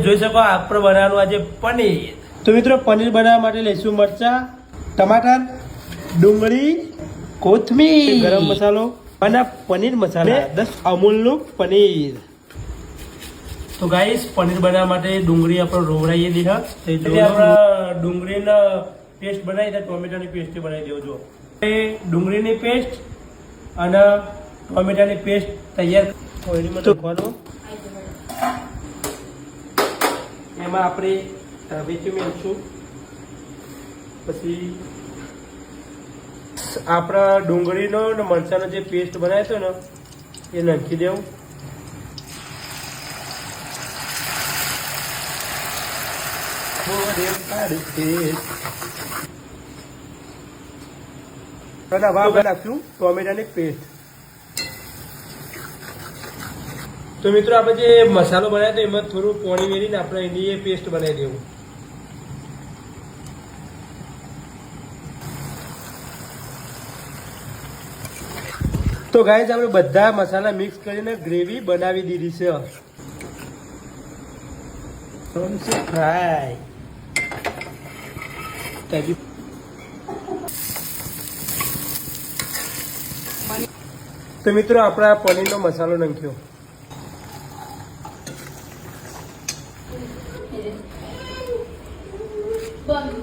જોઈ શકો આપણે બનાવવાનું આજે પનીર. તો મિત્રો પનીર બનાવવા માટે લઈશું મરચા ટમાટર ડુંગળી કોથમીર. ગરમ મસાલો અને પનીર મસાલા. દસ અમૂલનું પનીર. તો ગાઈસ પનીર બનાવવા માટે ડુંગળી આપણે રોવડાઈએ દીધા. તે આપણે ડુંગળીનો પેસ્ટ બનાવી દે ટોમેટાની પેસ્ટ બનાવી દેવો જો. એ ડુંગળીની પેસ્ટ અને ટોમેટાની પેસ્ટ તૈયાર ઓઇલમાં નાખવાનું એમાં આપણે ટામેચું મેળશું પછી આપણા ડુંગળીનો ને મરચાનો જે પેસ્ટ બનાવ્યો હતો ને, એ નાખી દેવું. નાખ્યું ટોમેટાની પેસ્ટ તો મિત્રો, આપણે જે મસાલો બનાવ્યો તો એમાં થોડું પાણી વેરીને આપણે એની પેસ્ટ બનાવી દેવું. તો ગાય આપણે બધા મસાલા મિક્સ કરીને ગ્રેવી બનાવી દીધી છે. ફ્રાય તો મિત્રો, આપણા પનીરનો મસાલો નાખ્યો. Bun.